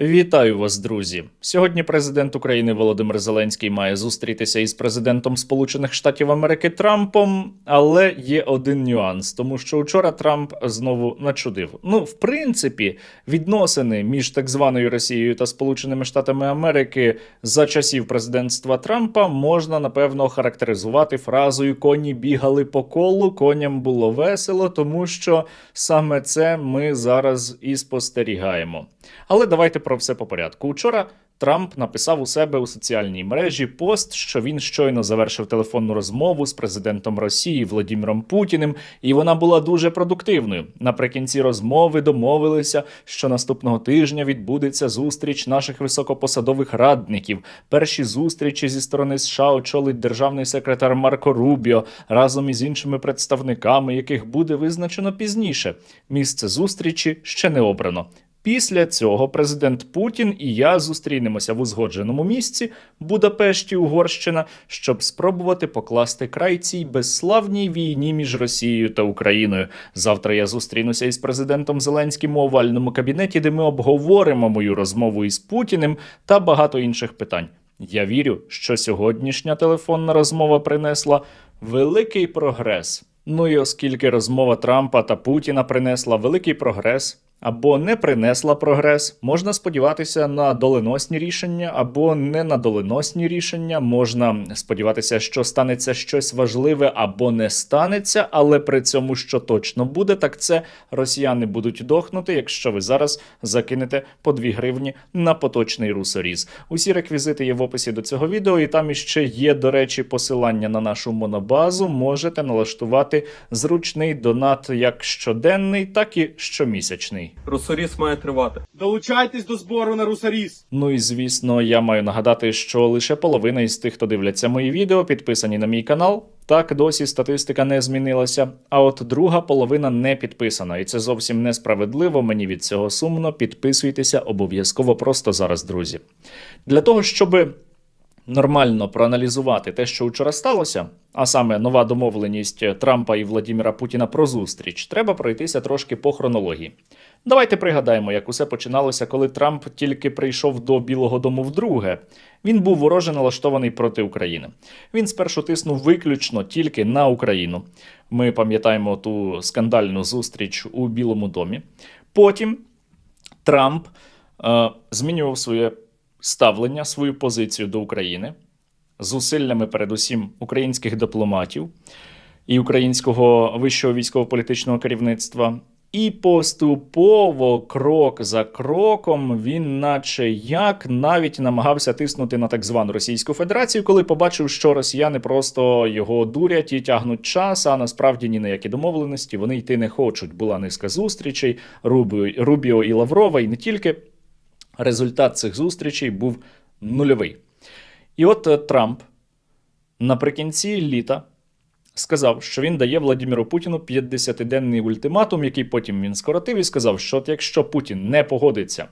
Вітаю вас, друзі. Сьогодні президент України Володимир Зеленський має зустрітися із президентом Сполучених Штатів Америки Трампом, але є один нюанс, тому що вчора Трамп знову начудив. Ну, в принципі, відносини між так званою Росією та Сполученими Штатами Америки за часів президентства Трампа можна напевно характеризувати фразою Коні бігали по колу, коням було весело, тому що саме це ми зараз і спостерігаємо. Але давайте про все по порядку. Учора Трамп написав у себе у соціальній мережі пост, що він щойно завершив телефонну розмову з президентом Росії Владіміром Путіним, і вона була дуже продуктивною. Наприкінці розмови домовилися, що наступного тижня відбудеться зустріч наших високопосадових радників. Перші зустрічі зі сторони США очолить державний секретар Марко Рубіо разом із іншими представниками, яких буде визначено пізніше. Місце зустрічі ще не обрано. Після цього президент Путін і я зустрінемося в узгодженому місці Будапешті, Угорщина, щоб спробувати покласти край цій безславній війні між Росією та Україною. Завтра я зустрінуся із президентом Зеленським у овальному кабінеті, де ми обговоримо мою розмову із Путіним та багато інших питань. Я вірю, що сьогоднішня телефонна розмова принесла великий прогрес. Ну і оскільки розмова Трампа та Путіна принесла великий прогрес або не принесла прогрес, можна сподіватися на доленосні рішення або не на доленосні рішення. Можна сподіватися, що станеться щось важливе або не станеться, але при цьому, що точно буде, так це росіяни будуть дохнути, якщо ви зараз закинете по 2 гривні на поточний русоріз. Усі реквізити є в описі до цього відео, і там іще є, до речі, посилання на нашу монобазу. Можете налаштувати зручний донат як щоденний, так і щомісячний. Русоріс має тривати. Долучайтесь до збору на Русаріс. Ну і звісно, я маю нагадати, що лише половина із тих, хто дивляться мої відео, підписані на мій канал. Так, досі статистика не змінилася. А от друга половина не підписана, і це зовсім несправедливо. Мені від цього сумно. Підписуйтеся обов'язково просто зараз, друзі. Для того, щоб нормально проаналізувати те, що вчора сталося, а саме нова домовленість Трампа і Владіміра Путіна про зустріч, треба пройтися трошки по хронології. Давайте пригадаємо, як усе починалося, коли Трамп тільки прийшов до Білого Дому вдруге. Він був вороже налаштований проти України. Він спершу тиснув виключно тільки на Україну. Ми пам'ятаємо ту скандальну зустріч у Білому домі. Потім Трамп е, змінював своє ставлення, свою позицію до України зусиллями, передусім, українських дипломатів і українського вищого військово-політичного керівництва. І поступово, крок за кроком, він, наче як, навіть намагався тиснути на так звану Російську Федерацію, коли побачив, що росіяни просто його дурять і тягнуть час, а насправді ні на які домовленості вони йти не хочуть. Була низка зустрічей Рубіо, і Лаврова, і не тільки. Результат цих зустрічей був нульовий. І от е, Трамп наприкінці літа сказав, що він дає Владимиру Путіну 50-денний ультиматум, який потім він скоротив, і сказав, що от якщо Путін не погодиться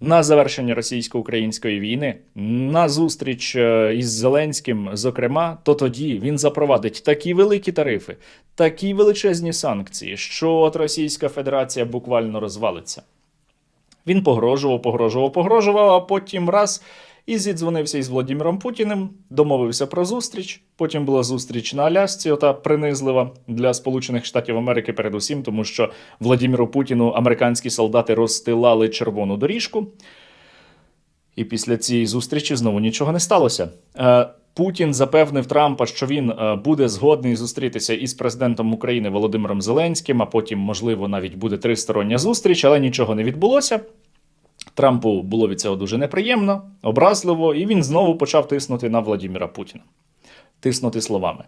на завершення російсько-української війни, на зустріч е, із Зеленським, зокрема, то тоді він запровадить такі великі тарифи, такі величезні санкції, що от Російська Федерація буквально розвалиться. Він погрожував, погрожував, погрожував, а потім раз і зідзвонився із Владимиром Путіним, домовився про зустріч. Потім була зустріч на Алясці, ота принизлива для Сполучених Штатів Америки, передусім, тому що Владимиру Путіну американські солдати розстилали червону доріжку. І після цієї зустрічі знову нічого не сталося. Путін запевнив Трампа, що він е, буде згодний зустрітися із президентом України Володимиром Зеленським, а потім, можливо, навіть буде тристороння зустріч, але нічого не відбулося. Трампу було від цього дуже неприємно, образливо, і він знову почав тиснути на Владимира Путіна. Тиснути словами.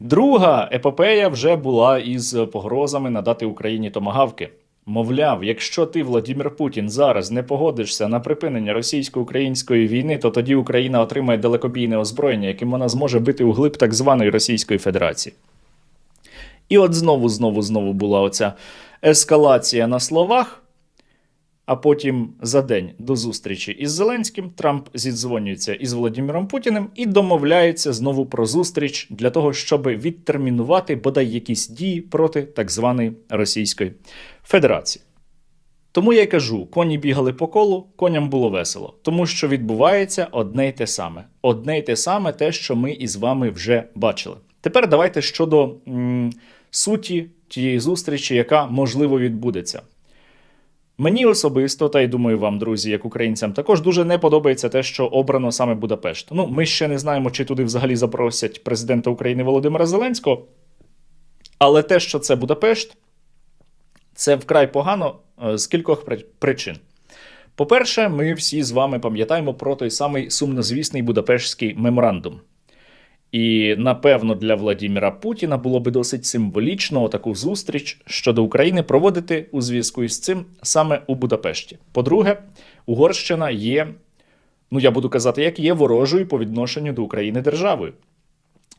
Друга епопея вже була із погрозами надати Україні томагавки. Мовляв, якщо ти, Владимир Путін, зараз не погодишся на припинення російсько-української війни, то тоді Україна отримає далекобійне озброєння, яким вона зможе бити у глиб так званої Російської Федерації. І от знову, знову, знову була оця ескалація на словах. А потім за день до зустрічі із Зеленським Трамп зідзвонюється із Володимиром Путіним і домовляється знову про зустріч для того, щоб відтермінувати бодай якісь дії проти так званої Російської Федерації. Тому я й кажу: коні бігали по колу, коням було весело, тому що відбувається одне й те саме. Одне й те саме, те, що ми із вами вже бачили. Тепер давайте щодо м, суті тієї зустрічі, яка можливо відбудеться. Мені особисто, та й думаю, вам, друзі, як українцям, також дуже не подобається те, що обрано саме Будапешт. Ну, ми ще не знаємо, чи туди взагалі запросять президента України Володимира Зеленського. Але те, що це Будапешт, це вкрай погано е, з кількох причин. По-перше, ми всі з вами пам'ятаємо про той самий сумнозвісний Будапештський меморандум. І напевно для Владіміра Путіна було би досить символічно таку зустріч щодо України проводити у зв'язку із цим саме у Будапешті. По-друге, Угорщина є, ну я буду казати, як є ворожою по відношенню до України державою.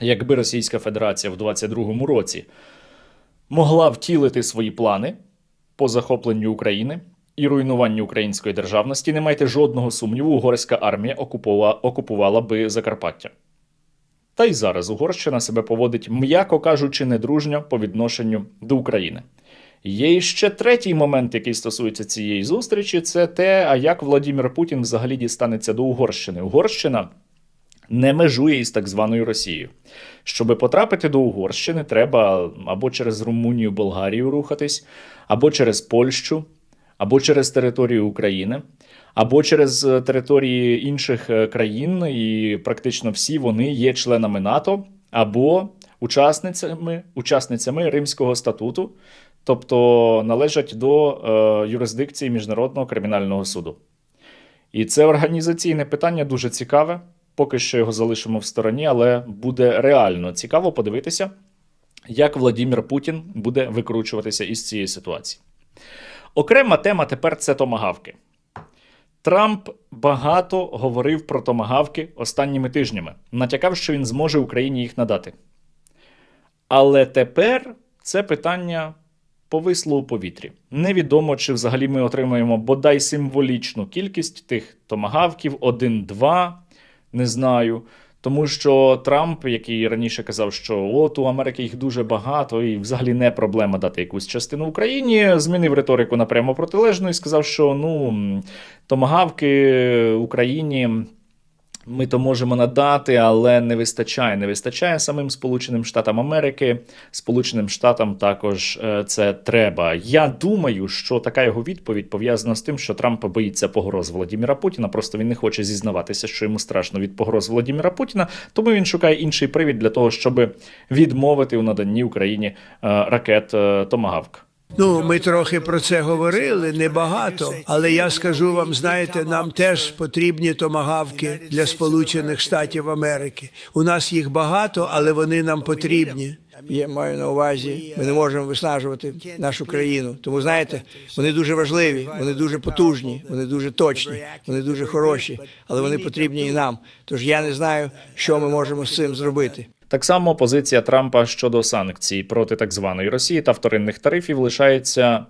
Якби Російська Федерація в 22-му році могла втілити свої плани по захопленню України і руйнуванню української державності, не майте жодного сумніву, угорська армія окупувала, окупувала би Закарпаття. Та й зараз Угорщина себе поводить, м'яко кажучи, недружньо по відношенню до України. Є ще третій момент, який стосується цієї зустрічі, це те, а як Владимир Путін взагалі дістанеться до Угорщини. Угорщина не межує із так званою Росією. Щоб потрапити до Угорщини, треба або через Румунію, Болгарію рухатись, або через Польщу, або через територію України, або через е, території інших е, країн, і практично всі вони є членами НАТО або учасницями, учасницями Римського статуту, тобто належать до е, юрисдикції Міжнародного кримінального суду. І це організаційне питання дуже цікаве. Поки що його залишимо в стороні, але буде реально цікаво подивитися, як Владимир Путін буде викручуватися із цієї ситуації. Окрема тема тепер це томагавки. Трамп багато говорив про томагавки останніми тижнями, натякав, що він зможе Україні їх надати. Але тепер це питання повисло у повітрі. Невідомо, чи взагалі ми отримаємо бодай символічну кількість тих томагавків, один-два, не знаю. Тому що Трамп, який раніше казав, що от у Америки їх дуже багато, і взагалі не проблема дати якусь частину Україні, змінив риторику напрямо протилежну і сказав, що ну томагавки Україні ми то можемо надати, але не вистачає. Не вистачає самим Сполученим Штатам Америки. Сполученим Штатам також е, це треба. Я думаю, що така його відповідь пов'язана з тим, що Трамп боїться погроз Володимира Путіна. Просто він не хоче зізнаватися, що йому страшно від погроз Володимира Путіна. Тому він шукає інший привід для того, щоб відмовити у наданні Україні е, ракет е, Томагавк. Ну, ми трохи про це говорили, небагато. Але я скажу вам, знаєте, нам теж потрібні томагавки для Сполучених Штатів Америки. У нас їх багато, але вони нам потрібні. Я маю на увазі, ми не можемо виснажувати нашу країну. Тому знаєте, вони дуже важливі, вони дуже потужні, вони дуже точні, вони дуже хороші, але вони потрібні і нам. Тож я не знаю, що ми можемо з цим зробити. Так само позиція Трампа щодо санкцій проти так званої Росії та вторинних тарифів лишається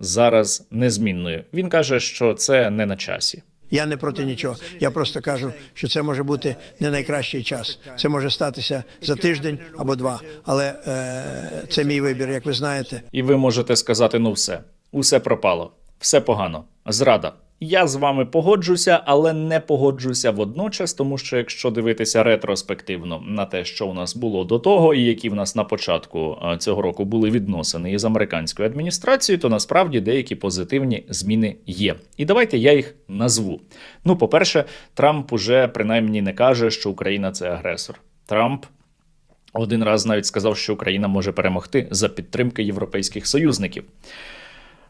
зараз незмінною. Він каже, що це не на часі. Я не проти нічого. Я просто кажу, що це може бути не найкращий час. Це може статися за тиждень або два. Але е, це мій вибір, як ви знаєте. І ви можете сказати: ну все, усе пропало, все погано, зрада. Я з вами погоджуся, але не погоджуся водночас, тому що якщо дивитися ретроспективно на те, що у нас було до того, і які в нас на початку цього року були відносини із американською адміністрацією, то насправді деякі позитивні зміни є. І давайте я їх назву. Ну, по-перше, Трамп уже принаймні не каже, що Україна це агресор. Трамп один раз навіть сказав, що Україна може перемогти за підтримки європейських союзників.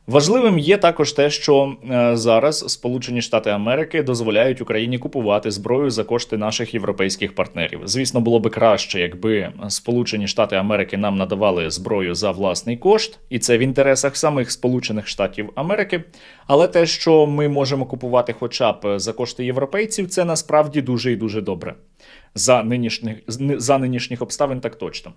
Важливим є також те, що е, зараз Сполучені Штати Америки дозволяють Україні купувати зброю за кошти наших європейських партнерів. Звісно, було би краще, якби Сполучені Штати Америки нам надавали зброю за власний кошт, і це в інтересах самих Сполучених Штатів Америки. Але те, що ми можемо купувати, хоча б за кошти європейців, це насправді дуже і дуже добре. За нинішніх за нинішніх обставин, так точно.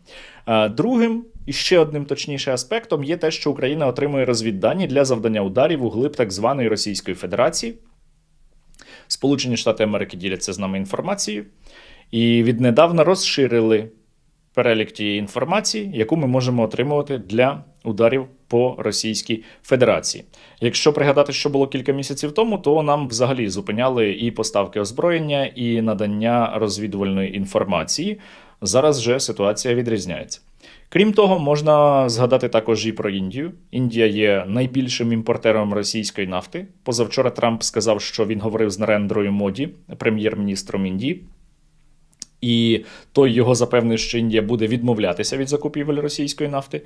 Е, Другим і ще одним точніше аспектом є те, що Україна отримує розвіддані для завдання ударів у глиб так званої Російської Федерації. Сполучені Штати Америки діляться з нами інформацією і віднедавна розширили перелік тієї інформації, яку ми можемо отримувати для ударів по Російській Федерації. Якщо пригадати, що було кілька місяців тому, то нам взагалі зупиняли і поставки озброєння, і надання розвідувальної інформації. Зараз же ситуація відрізняється. Крім того, можна згадати також і про Індію. Індія є найбільшим імпортером російської нафти. Позавчора Трамп сказав, що він говорив з Нарендрою Моді, прем'єр-міністром Індії. І той його запевнив, що Індія буде відмовлятися від закупівель російської нафти.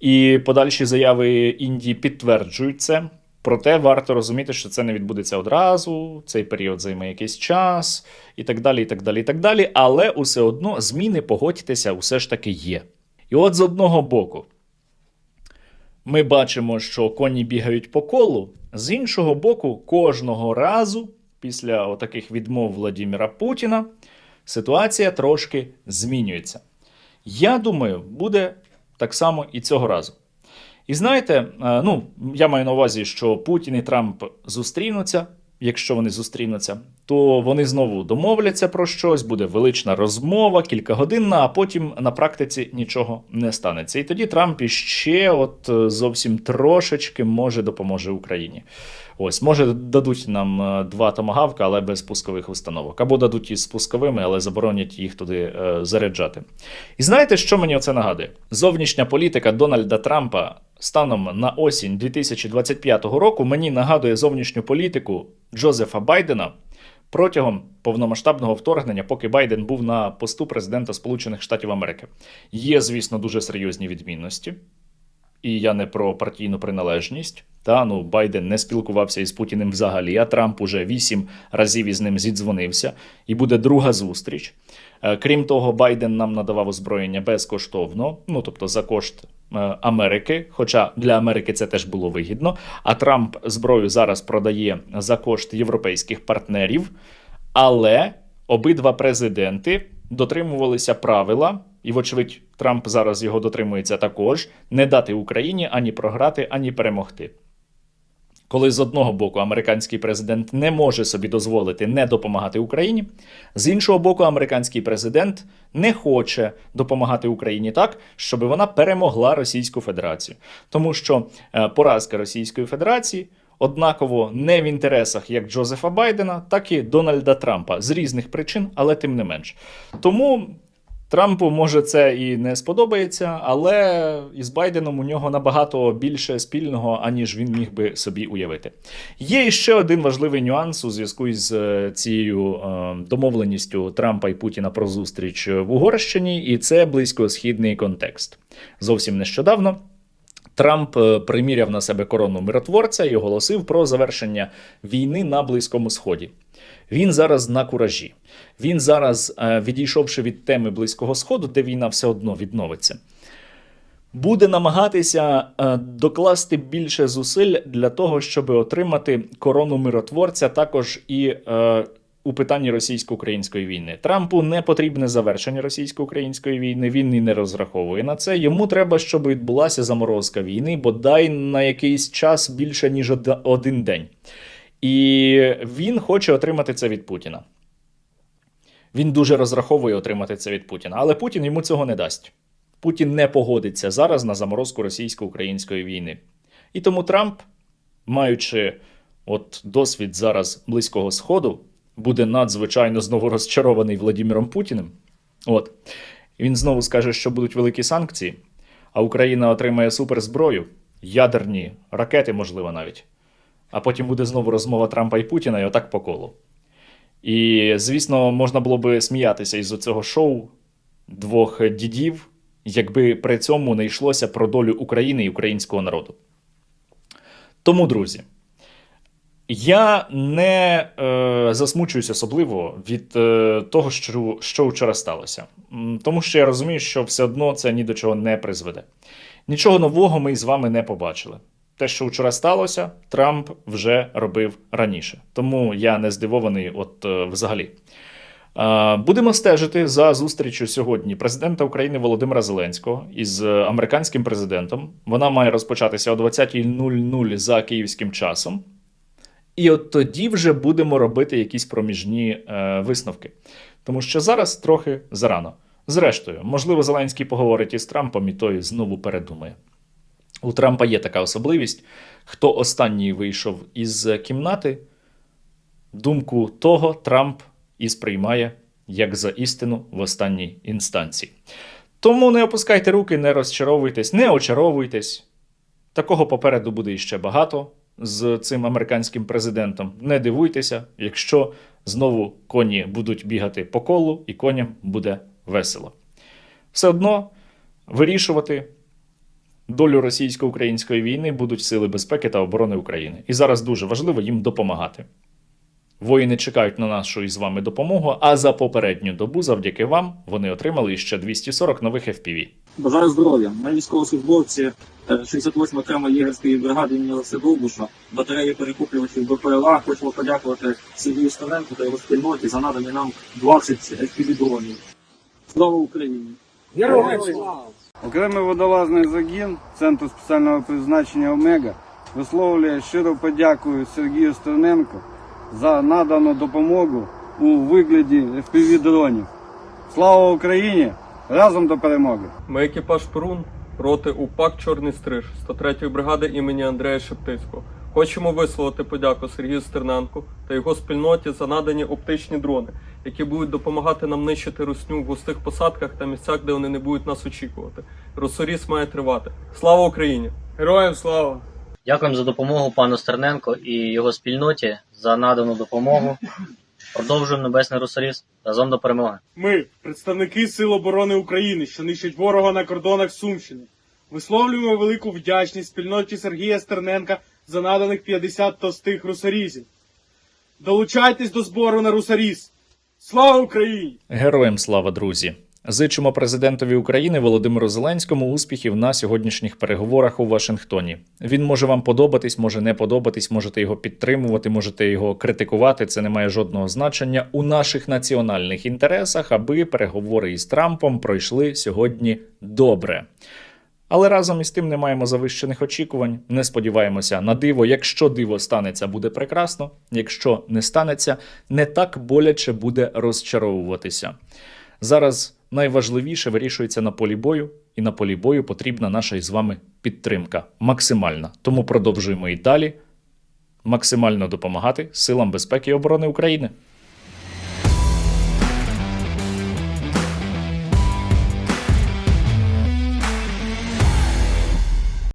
І подальші заяви Індії підтверджують це. Проте варто розуміти, що це не відбудеться одразу, цей період займе якийсь час, і так далі. і так далі, і так далі. Але усе одно зміни, погодьтеся, усе ж таки є. І от з одного боку, ми бачимо, що коні бігають по колу. З іншого боку, кожного разу, після отаких відмов Владіміра Путіна, ситуація трошки змінюється. Я думаю, буде так само і цього разу. І знаєте, е, ну, я маю на увазі, що Путін і Трамп зустрінуться. Якщо вони зустрінуться, то вони знову домовляться про щось, буде велична розмова, кількагодинна, а потім на практиці нічого не станеться. І тоді Трамп іще от е, зовсім трошечки може допоможе Україні. Ось, може, дадуть нам е, два томагавка, але без пускових установок. Або дадуть із пусковими, але заборонять їх туди е, заряджати. І знаєте, що мені оце нагадує? Зовнішня політика Дональда Трампа станом на осінь 2025 року мені нагадує зовнішню політику Джозефа Байдена протягом повномасштабного вторгнення, поки Байден був на посту президента Сполучених Штатів Америки. Є, звісно, дуже серйозні відмінності. І я не про партійну приналежність. Та ну Байден не спілкувався із Путіним взагалі, а Трамп уже вісім разів із ним зідзвонився, і буде друга зустріч. Е, Крім того, Байден нам надавав озброєння безкоштовно, ну тобто за кошт е, Америки. Хоча для Америки це теж було вигідно. А Трамп зброю зараз продає за кошт європейських партнерів. Але обидва президенти дотримувалися правила, і, вочевидь, Трамп зараз його дотримується також: не дати Україні ані програти, ані перемогти. Коли з одного боку американський президент не може собі дозволити не допомагати Україні, з іншого боку, американський президент не хоче допомагати Україні так, щоб вона перемогла Російську Федерацію, тому що е, поразка Російської Федерації однаково не в інтересах як Джозефа Байдена, так і Дональда Трампа з різних причин, але тим не менш. Тому Трампу може це і не сподобається, але із Байденом у нього набагато більше спільного, аніж він міг би собі уявити. Є ще один важливий нюанс у зв'язку із е, цією е, домовленістю Трампа і Путіна про зустріч в Угорщині, і це близькосхідний контекст. Зовсім нещодавно. Трамп е, приміряв на себе корону миротворця і оголосив про завершення війни на Близькому Сході. Він зараз на куражі. Він зараз, е, відійшовши від теми Близького Сходу, де війна все одно відновиться, буде намагатися е, докласти більше зусиль для того, щоб отримати корону миротворця також і у питанні російсько-української війни. Трампу не потрібне завершення російсько-української війни. Він і не розраховує на це. Йому треба, щоб відбулася заморозка війни, бодай на якийсь час більше ніж один день. І він хоче отримати це від Путіна. Він дуже розраховує отримати це від Путіна, але Путін йому цього не дасть. Путін не погодиться зараз на заморозку російсько-української війни. І тому Трамп, маючи от досвід зараз Близького Сходу, буде надзвичайно знову розчарований Владимиром Путіним. От. Він знову скаже, що будуть великі санкції, а Україна отримає суперзброю, ядерні ракети, можливо, навіть. А потім буде знову розмова Трампа і Путіна, і отак по колу. І, звісно, можна було би сміятися із цього шоу двох дідів, якби при цьому не йшлося про долю України і українського народу. Тому, друзі, я не е, засмучуюсь особливо від е, того, що, що вчора сталося. Тому що я розумію, що все одно це ні до чого не призведе. Нічого нового ми з вами не побачили. Те, що вчора сталося, Трамп вже робив раніше. Тому я не здивований, от е, взагалі. Е, Будемо стежити за зустрічю сьогодні президента України Володимира Зеленського із е, американським президентом. Вона має розпочатися о 20.00 за київським часом. І от тоді вже будемо робити якісь проміжні е, висновки. Тому що зараз трохи зарано. Зрештою, можливо, Зеленський поговорить із Трампом і той знову передумає. У Трампа є така особливість: хто останній вийшов із кімнати, думку того Трамп і сприймає як за істину в останній інстанції. Тому не опускайте руки, не розчаровуйтесь, не очаровуйтесь. Такого попереду буде іще багато з цим американським президентом. Не дивуйтеся, якщо знову коні будуть бігати по колу, і коням буде весело. Все одно вирішувати долю російсько-української війни будуть сили безпеки та оборони України. І зараз дуже важливо їм допомагати. Воїни чекають на нашу із вами допомогу, а за попередню добу, завдяки вам, вони отримали ще 240 нових FPV. Бажаю здоров'я. Ми військовослужбовці е, 68 окремої єгерської бригади імені Олеся Довбуша, батареї перекуплювачів БПЛА. Хочемо подякувати Сергію Стоненку та його спільноті за надані нам 20 FPV-дронів. Слава Україні! Окремий водолазний загін Центру спеціального призначення Омега висловлює щиру подяку Сергію Стерненко за надану допомогу у вигляді FPV-дронів. Слава Україні! Разом до перемоги! Ми екіпаж Перун, роти УПАК Чорний Стриж 103-ї бригади імені Андрея Шептицького. Хочемо висловити подяку Сергію Стерненку та його спільноті за надані оптичні дрони, які будуть допомагати нам нищити русню в густих посадках та місцях, де вони не будуть нас очікувати. Росоріс має тривати. Слава Україні! Героям слава! Дякуємо за допомогу пану Стерненко і його спільноті за надану допомогу. Продовжуємо Небесний Русоріс разом до перемоги. Ми, представники Сил оборони України, що нищать ворога на кордонах Сумщини, висловлюємо велику вдячність спільноті Сергія Стерненка за наданих 50 товстих русарізів. Долучайтесь до збору на русаріз. Слава Україні! Героям слава, друзі! Зичимо президентові України Володимиру Зеленському успіхів на сьогоднішніх переговорах у Вашингтоні. Він може вам подобатись, може не подобатись, можете його підтримувати, можете його критикувати. Це не має жодного значення у наших національних інтересах, аби переговори із Трампом пройшли сьогодні добре. Але разом із тим не маємо завищених очікувань. Не сподіваємося на диво. Якщо диво станеться, буде прекрасно. Якщо не станеться, не так боляче буде розчаровуватися. Зараз найважливіше вирішується на полі бою, і на полі бою потрібна наша із вами підтримка максимальна. Тому продовжуємо і далі максимально допомагати силам безпеки і оборони України.